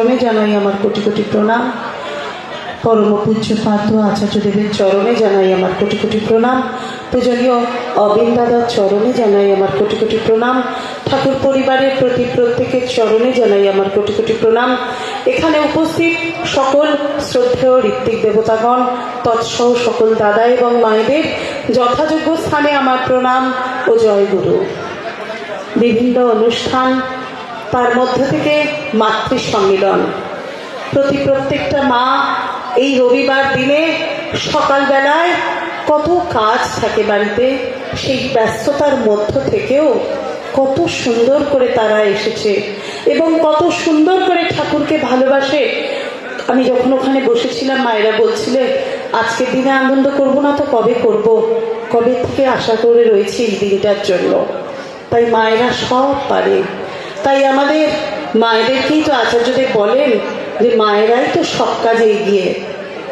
চরণে জানাই আমার কোটি কোটি প্রণাম। পরম পূজ্য পার্থ আচার্যদেবের চরণে জানাই আমার কোটি কোটি প্রণাম। পূজনীয় অবিন দাদার চরণে জানাই আমার কোটি কোটি প্রণাম। ঠাকুর পরিবারের প্রতি প্রত্যেকের চরণে জানাই আমার কোটি কোটি প্রণাম। এখানে উপস্থিত সকল শ্রদ্ধেয় ঋত্বিক দেবতাগণ, তৎসহ সকল দাদা এবং মায়েদের যথাযোগ্য স্থানে আমার প্রণাম ও জয় গুরু। বিভিন্ন অনুষ্ঠান তার মধ্য থেকে মাতৃ সম্মিলন প্রতি প্রত্যেকটা মা এই রবিবার দিনে সকালবেলায় কত কাজ থাকে বাড়িতে, সেই ব্যস্ততার মধ্য থেকেও কত সুন্দর করে তারা এসেছে এবং কত সুন্দর করে ঠাকুরকে ভালোবাসে। আমি যখন ওখানে বসেছিলাম, মায়েরা বলছিলে আজকের দিনে আনন্দ করব না তো কবে করব? কবে থেকে আশা করে রয়েছি এই দিনটার জন্য? তাই মায়েরা সব পারে। তাই আমাদের মায়েদেরকেই তো আচার্যদেব বলেন যে মায়েরাই তো সব কাজে এগিয়ে।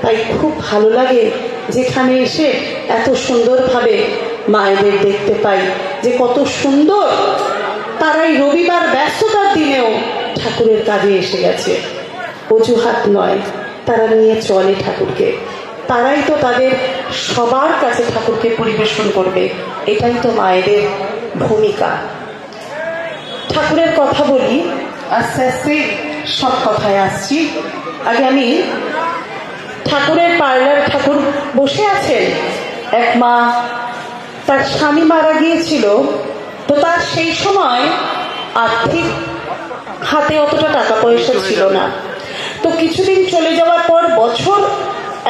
তাই খুব ভালো লাগে যেখানে এসে এত সুন্দরভাবে মায়েদের দেখতে পাই, যে কত সুন্দর তারাই রবিবার ব্যস্ততার দিনেও ঠাকুরের কাজে এসে গেছে। অজুহাত নয়, তারা নিয়ে চলে ঠাকুরকে। তারাই তো তাদের সবার কাছে ঠাকুরকে পরিবেশন করবে। এটাই তো মায়েদের ভূমিকা। ঠাকুরের কথা বলি আস্তে আস্তে সব কথায় আসছি। আগে আমি ঠাকুরের পার্লার ঠাকুর বসে আছেন। এক মা তার স্বামী মারা গিয়েছিল তো তার সেই সময় আর্থিক হাতে অতটা টাকা পয়সা ছিল না। তো কিছুদিন চলে যাওয়ার পর বছর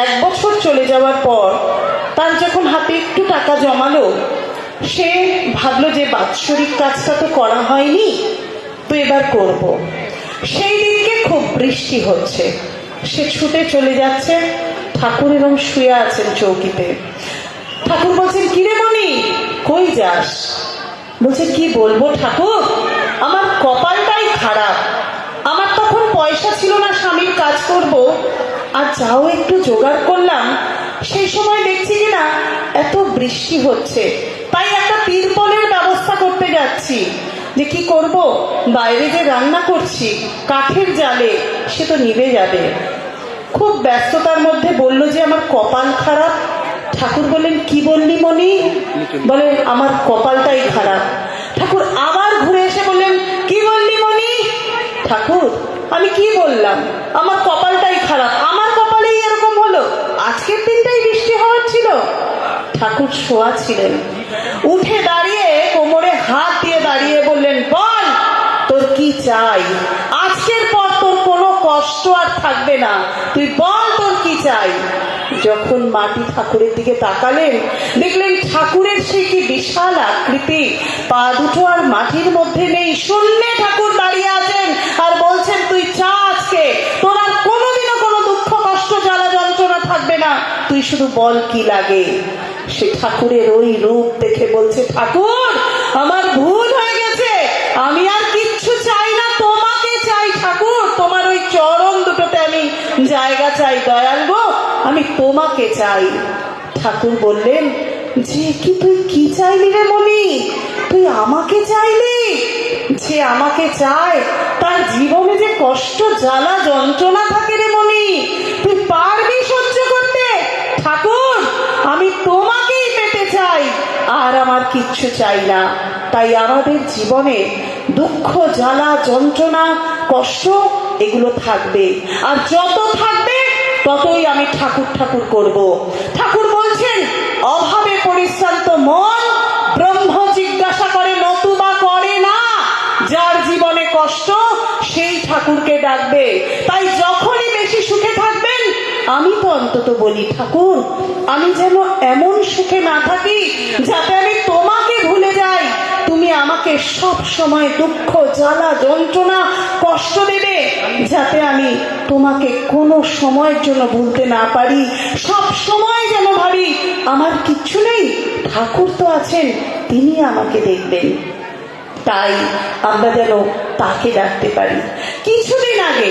এক বছর চলে যাওয়ার পর তার যখন হাতে একটু টাকা জমালো সে ভাবলো যে বাৎসরিক কাজটা তো করা হয়নি, তো এবার করব। সেই দিনকে খুব বৃষ্টি হচ্ছে। সে ছুটে চলে যাচ্ছে, ঠাকুর এবং শুয়ে আছেন চৌকিতে। ঠাকুর বলছেন, কিরে মনি কই যাস? বলছে, কি বলব ঠাকুর, আমার কপালটাই খারাপ। আমার তখন পয়সা ছিল না, স্বামীর কাজ করব। আর যাও একটু জোগাড় করলাম। সেই সময় দেখছি কি না, এত বৃষ্টি হচ্ছে। তাই একটা তিরপলের ব্যবস্থা করতে যাচ্ছি। যে কি করব? বাইরে যে রান্না করছি, কাঠের জালে, সে তো নিভে যাবে। খুব ব্যস্ততার মধ্যে বলল যে আমার কপাল খারাপ। ঠাকুর বললেন, কি বললি মনি বলেন, আমার কপালটাই খারাপ। ঠাকুর আবার ঘুরে এসে বললেন, কি বললি মনি ঠাকুর, আমি কি বললাম? আমার কপালটাই খারাপ। আমার কপালেই এরকম হলো। আজকের দিনটাই বৃষ্টি হওয়ার ছিল। ঠাকুর শোয়া ছিলেন। উঠে দাঁড়িয়ে কোমরে হাত দিয়ে দাঁড়িয়ে বললেন, বল, তোর কি চাই? আজকের পর তোর কোনো কষ্ট আর থাকবে না। তুই বল তোর কি চাই? যখন মাটি ঠাকুরের দিকে তাকালেন, দেখলেন ঠাকুরের সেই কি বিশাল আকৃতি। পা দুটো আর মাটির মধ্যে নেই। শূন্যে ঠাকুর দাঁড়িয়ে আছেন আর বলছেন, তুই চা আজকে। তোর আর কোনোদিনও কোনো দুঃখ, কষ্ট, জ্বালা, যন্ত্রণা থাকবে না। তুই শুধু বল কি লাগে? সে ঠাকুরের ওই রূপ দেখে বলছে, ঠাকুর, আমার ভুল হয়ে গেছে। আমি আর কিচ্ছু চাই না, তোমাকে চাই, ঠাকুর। তোমার ওই চরণ দুটোতে আমি জায়গা চাই, দয়াল গো, আমি তোমাকে চাই। ঠাকুর বললেন, যে কি তুই কি চাইলি রে মনি তুই আমাকে চাইলি? যে আমাকে চায়, তার জীবনে যে কষ্ট, জ্বালা, যন্ত্রণা থাকে রে মনি তুই ঠাকুর আমি তোমাকেই পেতে চাই, আর আমার কিচ্ছু চাই না। তাই আমাদের জীবনে দুঃখ, জ্বালা, যন্ত্রণা, কষ্ট, এগুলো থাকবে। আর যত থাকবে, ততই আমি ঠাকুর ঠাকুর করব। ঠাকুর বলছেন, অভাবে পরিশ্রান্ত মন, ব্রহ্ম জিজ্ঞাসা করে, নতুবা করে না। যার জীবনে কষ্ট, সেই ঠাকুরকে ডাকবে। তাই যখনই বেশি সুখে থাকবেন আমি তো অন্তত বলি, ঠাকুর, আমি যেন এমন সুখে না থাকি যাতে আমি তোমাকে ভুলে যাই। তুমি আমাকে সব সময় দুঃখ, জ্বালা, যন্ত্রণা, কষ্ট দেবে যাতে আমি তোমাকে কোনো সময়ের জন্য ভুলতে না পারি। সব সময় যেন ভাবি, আমার কিচ্ছু নেই, ঠাকুর তো আছেন, তিনি আমাকে দেখবেন। তাই আমরা যেন তাকে ডাকতে পারি। কিছুদিন আগে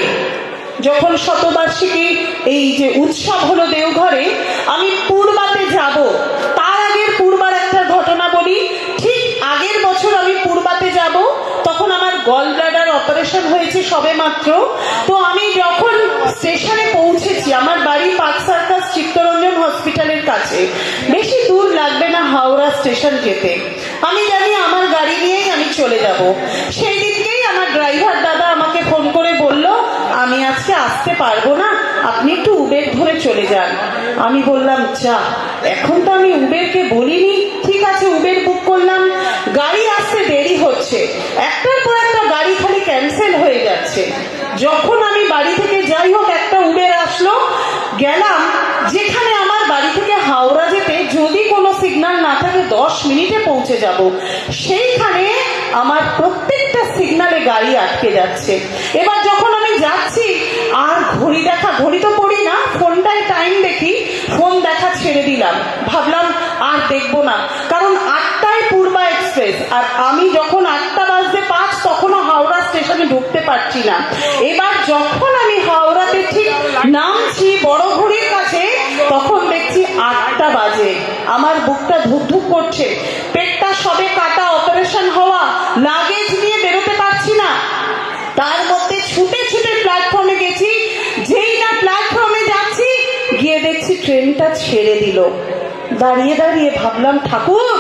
যখন শতবার্ষিকী এই যে উৎসব হলো দেওঘরে, আমি পূর্বাতে যাব। তার আগের পূর্বার একটা ঘটনা বলি। ঠিক আগের বছর আমি পূর্বাতে যাব, তখন আমার গল ব্লাডার অপারেশন হয়েছে সবে মাত্র। তো আমি যখন স্টেশনে পৌঁছেছি, আমার বাড়ি পার্ক সার্কাস চিত্তরঞ্জন হসপিটালের কাছে। বেশি দূর লাগবে না হাওড়া স্টেশন যেতে। আমি জানি আমার গাড়ি নিয়েই আমি চলে যাব। সেই দিনকেই আমার ড্রাইভার দাদা আমাকে ফোন করে বলল আমি আজকে আসতে পারব না। আপনি একটু উবের ধরে চলে যান। আমি বললাম, যা, এখন তো আমি উবেরকে বলিনি। ঠিক আছে, উবের বুক করলাম। গাড়ি আসতে দেরি হচ্ছে। একটার পর একটা গাড়ি খালি ক্যান্সেল হয়ে যাচ্ছে। যখন আমি বাড়ি থেকে যাই হোক, একটা উবের আসলো। গেলাম, যেখানে আমার বাড়ি থেকে হাওড়া যেতে যদি কোনো সিগনাল না থাকে, দশ মিনিটে পৌঁছে যাব। সেইখানে আমার প্রত্যেকটা সিগনালে গাড়ি আটকে যাচ্ছে। এবার যখন যাচ্ছি। আর ঘড়ি দেখা, ঘড়ি তো পড়ি না, ফোনটায় টাইম দেখি, ফোন দেখা ছেড়ে দিলাম। ভাবলাম আর দেখব না। কারণ আটটায় পূর্বা এক্সপ্রেস আর আমি যখন আটটা বাজতে পাঁচ, তখনও হাওড়া স্টেশনে ঢুকতে পারছি না। এবার যখন আমি হাওড়াতে ঠিক নামছি বড় ঘড়ির কাছে, তখন দেখছি আটটা বাজে। আমার বুকটা ধুক করছে। পেটটা সবে কাটা অপারেশন হওয়া লাগেজ ছেড়ে দিল। দাঁড়িয়ে দাঁড়িয়ে ভাবলাম, ঠাকুর,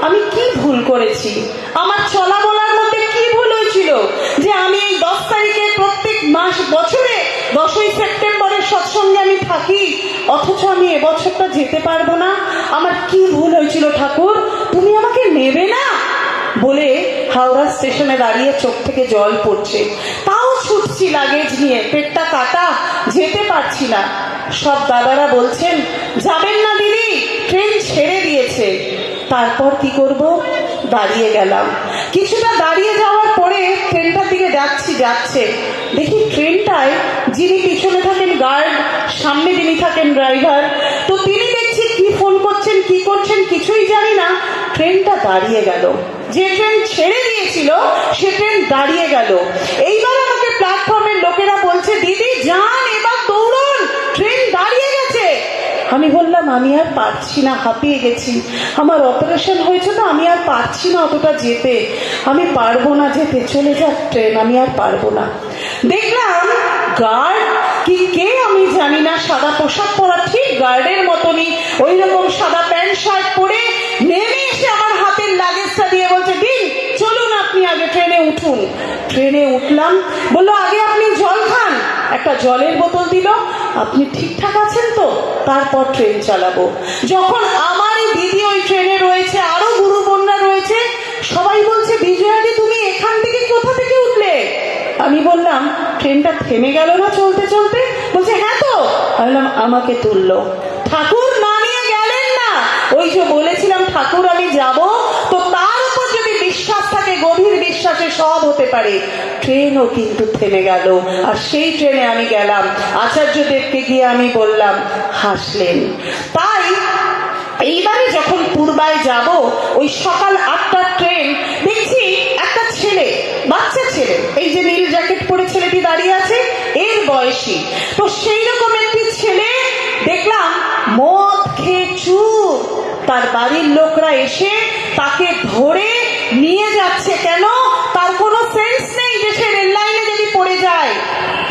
আমি কি ভুল করেছি? আমার চলা বলার মধ্যে কি ভুল হয়েছিল? যে আমি এই দশ তারিখে প্রত্যেক মাস বছরে দশই সেপ্টেম্বরের সৎসঙ্গে আমি থাকি, অথচ আমি এবছরটা যেতে পারব না? আমার কি ভুল হয়েছিল ঠাকুর? তুমি আমাকে নেবে না? বলে হাওড়া স্টেশনে দাঁড়িয়ে চোখ থেকে জল পড়ছে। তাও ছুটছি লাগেজ নিয়ে, পেটটা কাটা, যেতে পারছি না। সব দাদারা বলছেন, যাবেন না দিদি, ট্রেন ছেড়ে দিয়েছে। তারপর কি করব? দাঁড়িয়ে গেলাম। কিছুটা দাঁড়িয়ে যাওয়ার পরে ট্রেনটার দিকে যাচ্ছি, যাচ্ছে। দেখি ট্রেনটায় যিনি পিছনে থাকেন গার্ড, সামনে যিনি থাকেন ড্রাইভার, তো তিনি দেখছি কি ফোন করছেন, কি করছেন, কিছুই জানি না। ট্রেনটা দাঁড়িয়ে গেল। যে ট্রেন ছেড়ে দিয়েছিল, সে ট্রেন দাঁড়িয়ে গেল। এইবার আমাকে প্ল্যাটফর্মের লোকেরা বলছে, দিদি, যান, এবার দৌড়ন ট্রেন দাঁড়িয়ে গেছে। আমি বললাম, আমি আর পারছি না, হাঁপিয়ে গেছি। আমার অপারেশন হয়েছে তো, আমি আর পারছি না অতটা যেতে। আমি পারব না যেতে চলে যাক ট্রেন আমি আর পারব না। দেখলাম গার্ড কি, কে আমি জানি না, সাদা পোশাক পরা ঠিক গার্ডের মতনই ওই রকম সাদা প্যান্ট শার্ট পরে নেমে উঠুন। ট্রেনে উঠলাম। বলল, আগে আপনি জল খান। একটা জলের বোতল দিল। আপনি ঠিকঠাক আছেন তো? তারপর ট্রেন চালাবো। যখন আমার এই দিদি ওই ট্রেনে রয়েছে, আরও গুরু বন্যা রয়েছে, সবাই বলছে, বিজয়াদি, তুমি এখান থেকে কোথা থেকে উঠলে? আমি বললাম, ট্রেনটা থেমে গেল না চলতে চলতে? বলছে হ্যাঁ তো। আমি বললাম, আমাকে তুললো। ঠাকুর সব হতে পারে। ট্রেনও কিন্তু থেমে গেল। আর সেই ট্রেনে আমি গেলাম। আচার্যদেবকে গিয়ে আমি বললাম, হাসলেন। তাই এইবারে যখন পূর্বায় যাব, ওই সকাল আটটার ট্রেন, দেখছি একটা ছেলে, বাচ্চা ছেলে, এই যে নীল জ্যাকেট পরে ছেলেটি দাঁড়িয়ে আছে, এর বয়সী। তো সেই রকম একটি ছেলে দেখলাম, মদ খেয়ে চুর। তার বাড়ির লোকরা এসে তাকে ধরে নিয়ে যাচ্ছে। কেন? নেই সে রেল লাইনে যদি পড়ে যায়,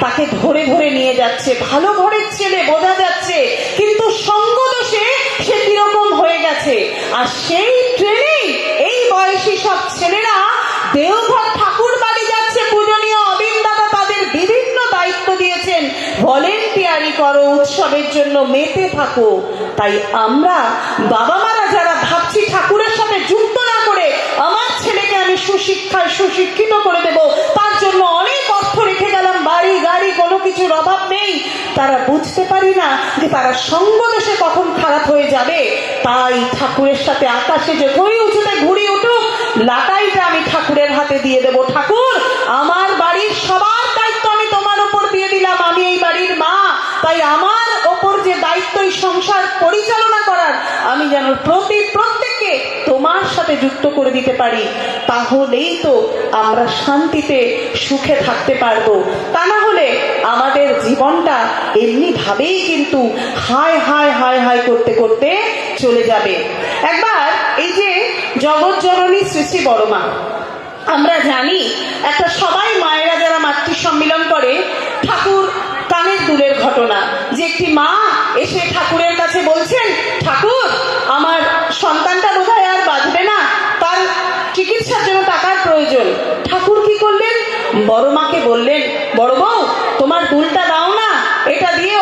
তাকে ধরে ধরে নিয়ে যাচ্ছে, ভালো ঘরের ছেলে বোঝা যাচ্ছে, কিন্তু সঙ্গ দোষে সে কীরকম হয়ে গেছে। আর সেই ট্রেনেই এই বয়সী সব ছেলেরা দেওঘর ঠাকুর বাড়ি যাচ্ছে, পূজনীয় অবিন দাদা তাদের বিভিন্ন দায়িত্ব দিয়েছেন। ভলেন্টিয়ারি করো, উৎসবের জন্য মেতে থাকো। তাই আমরা বাবা মারা যারা ভাবছি ঠাকুরের সাথে যুক্ত না করে আমার ছেলেকে আমি সুশিক্ষায় সুশিক্ষিত করে দেব। তার জন্য অনেক অর্থ রেখে গেলাম। বাড়ি, গাড়ি, কোনো কিছুর অভাব নেই। তারা বুঝতে পারি না যে তারা সঙ্গ দেশে কখন খারাপ হয়ে যাবে। তাই ঠাকুরের সাথে আকাশে যে ঘুরি উঁচুতে ঘুরি উঠুক, লাটাইটা আমি ঠাকুরের হাতে দিয়ে দেব। ঠাকুর, আমার বাড়ির সবার দায়িত্ব আমি তোমার উপর দিয়ে দিলাম। আমি এই বাড়ির মা। তাই আমার ওপর যে দায়িত্ব এই সংসার পরিচালনা যেন প্রতি প্রত্যেককে তোমার সাথে যুক্ত করে দিতে পারি, তাহলেই তো আমরা শান্তিতে সুখে থাকতে পারব। তা না হলে আমাদের জীবনটা এমনিভাবেই কিন্তু হায় হায় হায় হায় করতে করতে চলে যাবে। একবার এই যে জগৎ জননী সৃষ্টি বড় বড়মা, আমরা জানি একটা সবাই মায়েরা যারা মাতৃ সম্মিলন করে, ঠাকুর কানের দুলের ঘটনা, যে একটি মা এসে ঠাকুরের বড় মাকে বললেন বড় বউ তোমার দুলটা দাও না এটা দিয়ে